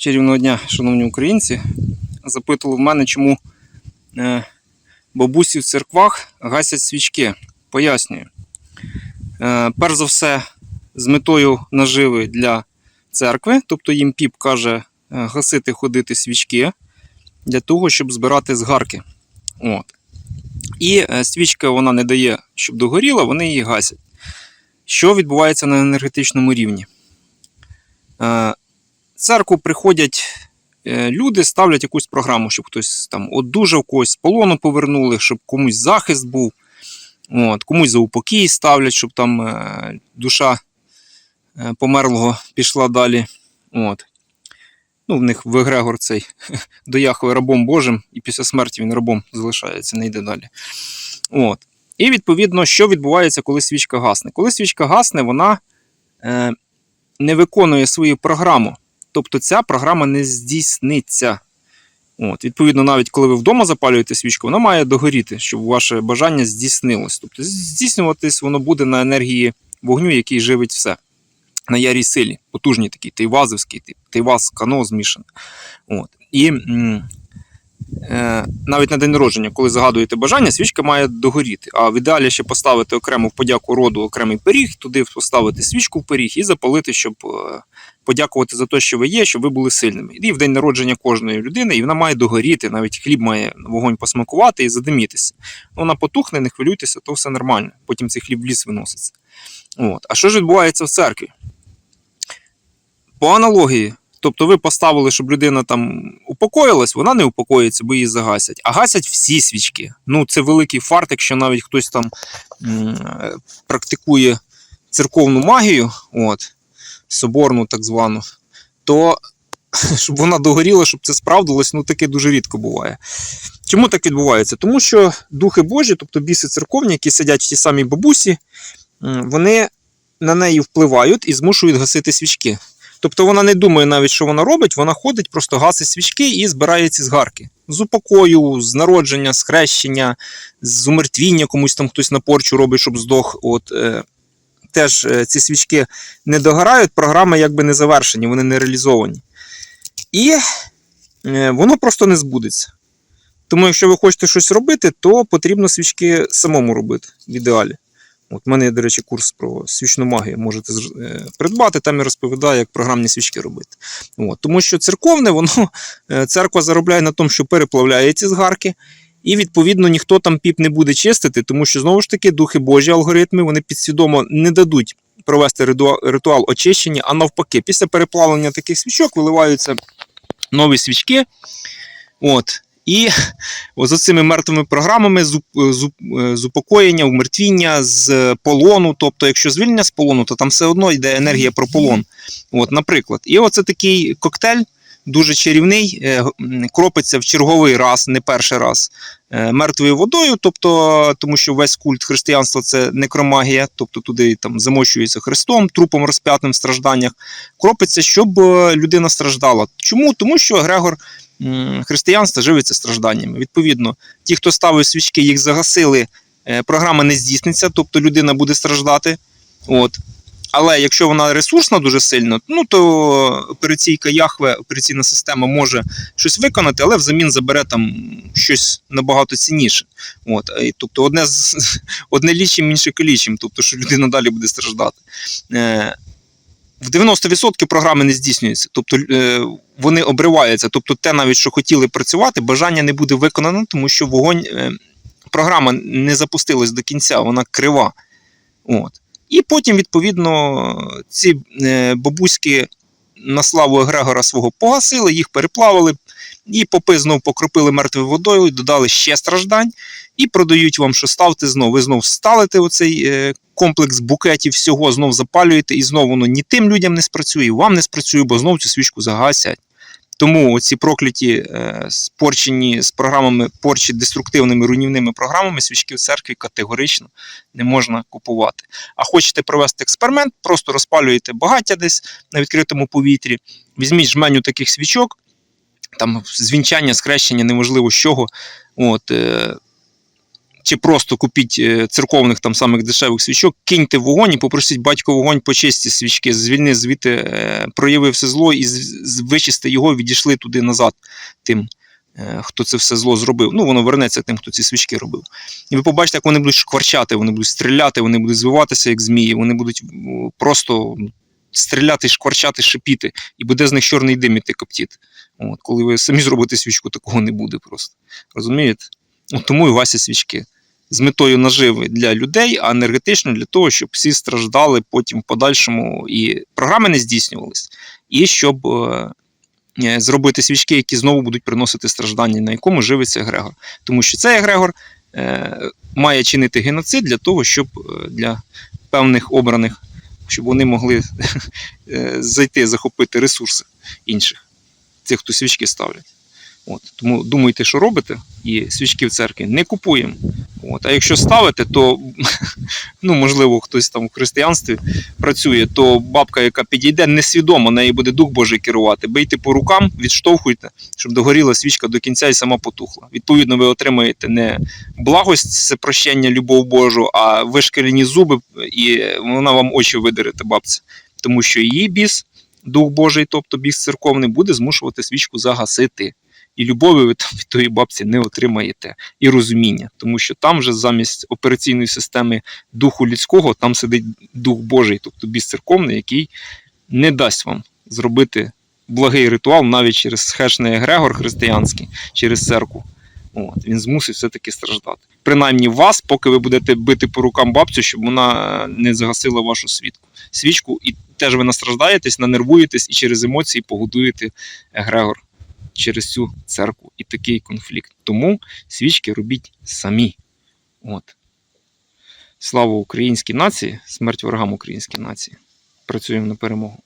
Чарівного дня, шановні українці. Запитували в мене, чому е, бабусі в церквах гасять свічки. Пояснюю. Е, перш за все, з метою наживи для церкви, тобто їм піп каже е, гасити ходити свічки для того, щоб збирати згарки. От. І свічка вона не дає, щоб догоріла, вони її гасять. Що відбувається на енергетичному рівні? Церкву приходять е, люди, ставлять якусь програму, щоб хтось там одужав, когось з полону повернули, щоб комусь захист був. От, комусь за упокій ставлять, щоб там е, душа е, померлого пішла далі. От. Ну, в них в Егрегор цей до Яхве рабом Божим, і після смерті він рабом залишається, не йде далі. От. І відповідно, що відбувається, коли свічка гасне? Коли свічка гасне, вона е, не виконує свою програму. Тобто ця програма не здійсниться. От, Відповідно, навіть коли ви вдома запалюєте свічку, вона має догоріти, щоб ваше бажання здійснилось. Тобто здійснюватись воно буде на енергії вогню, який живить все. На ярій силі, потужній такий, тейвазовський, тейваз, кано змішане. От. І м, е, навіть на день народження, коли загадуєте бажання, свічка має догоріти. А в ідеалі ще поставити окремо в подяку роду окремий пиріг, туди поставити свічку в пиріг і запалити, щоб е, подякувати за те, що ви є, щоб ви були сильними. І в день народження кожної людини, і вона має догоріти, навіть хліб має вогонь посмакувати і задимітися. Вона потухне, не хвилюйтеся, то все нормально. Потім цей хліб в ліс виноситься. От. А що ж відбувається в церкві? По аналогії, тобто ви поставили, щоб людина там упокоїлась, вона не упокоїться, бо її загасять. А гасять всі свічки. Ну, це великий фарт, якщо навіть хтось там м, е, практикує церковну магію, от, соборну так звану, то щоб вона догоріла, щоб це справдилось, ну таке дуже рідко буває. Чому так відбувається? Тому що духи Божі, тобто біси церковні, які сидять в тій самій бабусі, вони на неї впливають і змушують гасити свічки. Тобто вона не думає навіть, що вона робить, вона ходить, просто гасить свічки і збирає ці згарки. З упокою, з народження, з хрещення, з умертвіння, комусь там хтось на порчу робить, щоб здох. От, е, теж е, ці свічки не догорають, програми якби не завершені, вони не реалізовані. І е, воно просто не збудеться. Тому, якщо ви хочете щось робити, то потрібно свічки самому робити в ідеалі. От в мене до речі, курс про свічну магію. Можете е, придбати, там я розповідаю, як програмні свічки робити. От, тому що церковне, воно церква заробляє на тому, що переплавляє ці згарки, і відповідно ніхто там піп не буде чистити, тому що знову ж таки духи Божі алгоритми вони підсвідомо не дадуть провести ритуал, очищення, а навпаки, після переплавлення таких свічок виливаються нові свічки. От. І з цими мертвими програмами з, з, е, з упокоєння, умертвіння, з полону. Тобто, якщо звільнення з полону, то там все одно йде енергія про полон. От, наприклад. І оце такий коктейль, дуже чарівний, е, кропиться в черговий раз, не перший раз, е, мертвою водою, тобто, тому що весь культ християнства це некромагія, тобто туди там замочується Христом, трупом розп'ятим в стражданнях. Кропиться, щоб е, людина страждала. Чому? Тому що Грегор християнство живиться стражданнями. Відповідно, ті, хто ставив свічки, їх загасили, програма не здійсниться, тобто людина буде страждати. От. Але якщо вона ресурсна дуже сильно, ну то операційка Яхве, операційна система може щось виконати, але взамін забере там щось набагато цінніше. От. Тобто одне, з, одне лічим, інше калічим, тобто що людина далі буде страждати. Е, в 90% програми не здійснюються, тобто е, вони обриваються. Тобто, те, навіть що хотіли працювати, бажання не буде виконано, тому що вогонь, е, програма не запустилась до кінця, вона крива. От. І потім, відповідно, ці е, бабуськи на славу Егрегора свого погасили, їх переплавили, і попи знов покропили мертвою водою, додали ще страждань, і продають вам, що ставте знов. Ви знов ставите оцей е, комплекс букетів всього, знов запалюєте, і знову воно ні тим людям не спрацює, вам не спрацює, бо знов цю свічку загасять. Тому ці прокляті е, спорчені з програмами порчі деструктивними руйнівними програмами свічки в церкві категорично не можна купувати. А хочете провести експеримент, просто розпалюєте багаття десь на відкритому повітрі, візьміть жменю таких свічок, там звінчання, скрещення, неможливо з чого. От, е, чи просто купіть е, церковних там самих дешевих свічок, киньте вогонь і попросіть батько вогонь почисти свічки, звільни звідти, е, прояви все зло і вичисти його, відійшли туди назад тим, е, хто це все зло зробив. Ну, воно вернеться тим, хто ці свічки робив. І ви побачите, як вони будуть шкварчати, вони будуть стріляти, вони будуть звиватися, як змії, вони будуть просто стріляти, шкварчати, шипіти, і буде з них чорний дим іти коптіти. От, коли ви самі зробите свічку, такого не буде просто. Розумієте? От тому і гасять свічки. З метою наживи для людей, а енергетично для того, щоб всі страждали потім в подальшому і програми не здійснювались, і щоб е, е, зробити свічки, які знову будуть приносити страждання, на якому живиться Егрегор. Тому що цей Егрегор е, має чинити геноцид для того, щоб для певних обраних, щоб вони могли зайти, захопити ресурси інших, тих, хто свічки ставлять. От, тому думайте, що робите, і свічки в церкві не купуємо. От, а якщо ставите, то ну, можливо, хтось там в християнстві працює, то бабка, яка підійде, несвідомо неї буде Дух Божий керувати. Бийте по рукам, відштовхуйте, щоб догоріла свічка до кінця і сама потухла. Відповідно, ви отримаєте не благость, це прощення, любов Божу, а вишкірені зуби, і вона вам очі видерете, бабця. Тому що її біс, Дух Божий, тобто біс церковний, буде змушувати свічку загасити. І любові ви там від тої бабці не отримаєте, і розуміння, тому що там вже замість операційної системи духу людського, там сидить дух Божий, тобто біс церковний, який не дасть вам зробити благий ритуал навіть через хешний егрегор християнський, через церкву. От, він змусить все-таки страждати. Принаймні вас, поки ви будете бити по рукам бабцю, щоб вона не загасила вашу свідку. свічку, і теж ви настраждаєтесь, нанервуєтесь і через емоції погодуєте егрегор через цю церкву і такий конфлікт. Тому свічки робіть самі. От. Слава українській нації, смерть ворогам українській нації. Працюємо на перемогу.